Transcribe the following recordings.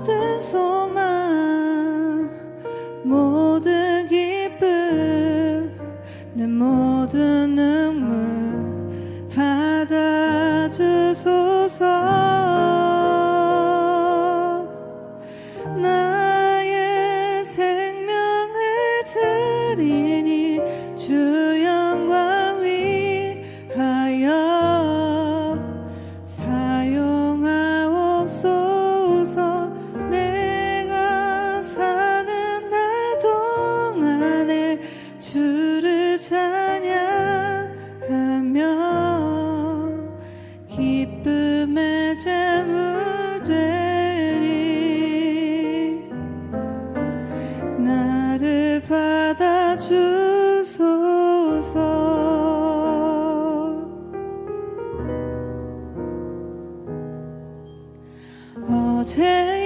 모든 소망 모든 기쁨 내 모든 눈물. take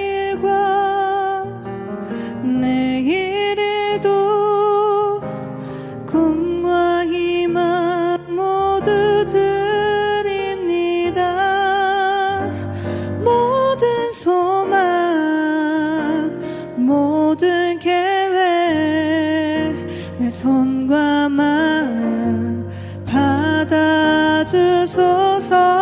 주옵소서